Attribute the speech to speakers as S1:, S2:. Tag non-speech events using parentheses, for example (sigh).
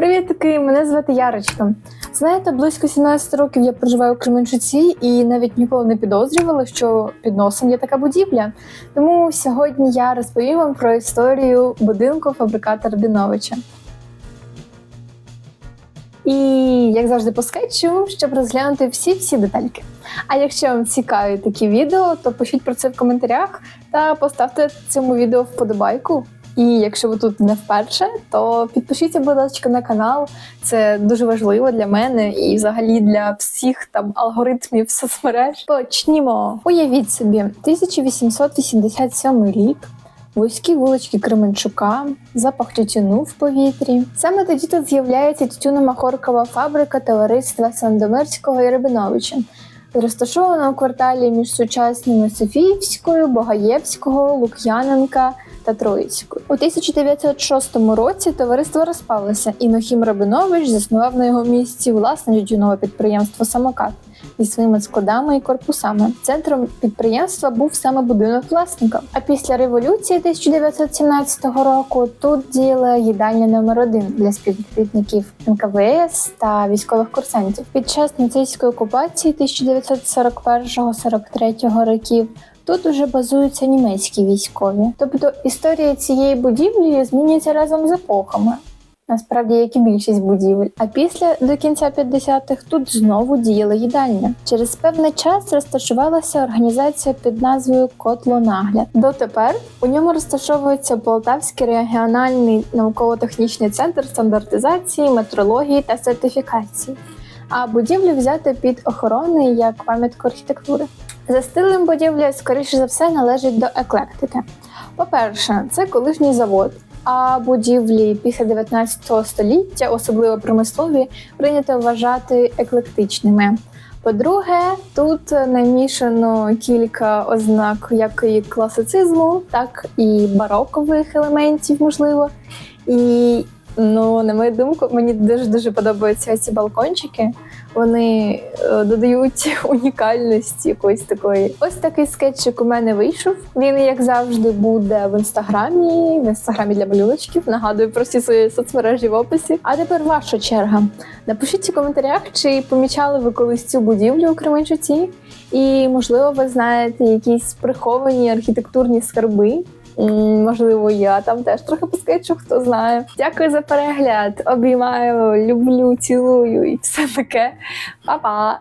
S1: Привіт, таки, мене звати Ярочка. Знаєте, близько 17 років я проживаю у Кременчуці і навіть ніколи не підозрювала, що під носом є така будівля. Тому сьогодні я розповім вам про історію будинку фабриката Рабіновича. І як завжди по скетчу, щоб розглянути всі-всі детальки. А якщо вам цікаві такі відео, то пишіть про це в коментарях та поставте цьому відео вподобайку. І якщо ви тут не вперше, то підпишіться, будь ласка, на канал. Це дуже важливо для мене і взагалі для всіх там алгоритмів соцмереж. Почнімо. Уявіть собі, 1887 рік. Вузькі вулички Кременчука, запах тютюну в повітрі. Саме тоді тут з'являється тютюно-махоркова фабрика товариства Сандомирського і Рабиновича, розташована у кварталі між сучасними Софіївською, Богаєвського, Лук'яненка та Троїцькою. У 1906 році товариство розпалося, і Нохім Рабинович заснував на його місці власне тютюнове підприємство Самокат зі своїми складами і корпусами. Центром підприємства був саме будинок власника. А після революції 1917 року тут діяла їдальня номер 1 для співробітників НКВС та військових курсантів. Під час нацистської окупації 1941-43 років. Тут уже базуються німецькі військові. Тобто історія цієї будівлі змінюється разом з епохами. Насправді, як і більшість будівель. А після до кінця 50-х тут знову діяла їдальня. Через певний час розташувалася організація під назвою Котлонагляд. Дотепер у ньому розташовується Полтавський регіональний науково-технічний центр стандартизації, метрології та сертифікації. А будівлю взяти під охорони як пам'ятку архітектури. За стилем будівля, скоріше за все, належить до еклектики. По-перше, це колишній завод, а будівлі після 19 століття, особливо промислові, прийнято вважати еклектичними. По-друге, тут намішано кілька ознак як і класицизму, так і барокових елементів, можливо. І ну, на мою думку, мені дуже дуже подобаються ці балкончики. Вони е, додають (laughs) унікальності якоїсь такої. Ось такий скетчик у мене вийшов. Він, як завжди, буде в інстаграмі, в інстаграмі для малюночків. Нагадую про всі свої соцмережі в описі. А тепер ваша черга. Напишіть у коментарях, чи помічали ви колись цю будівлю у Кременчуці, і можливо, ви знаєте якісь приховані архітектурні скарби. Можливо, я там теж трохи поскечу, хто знає. Дякую за перегляд. Обіймаю, люблю, цілую і все таке. Па-па!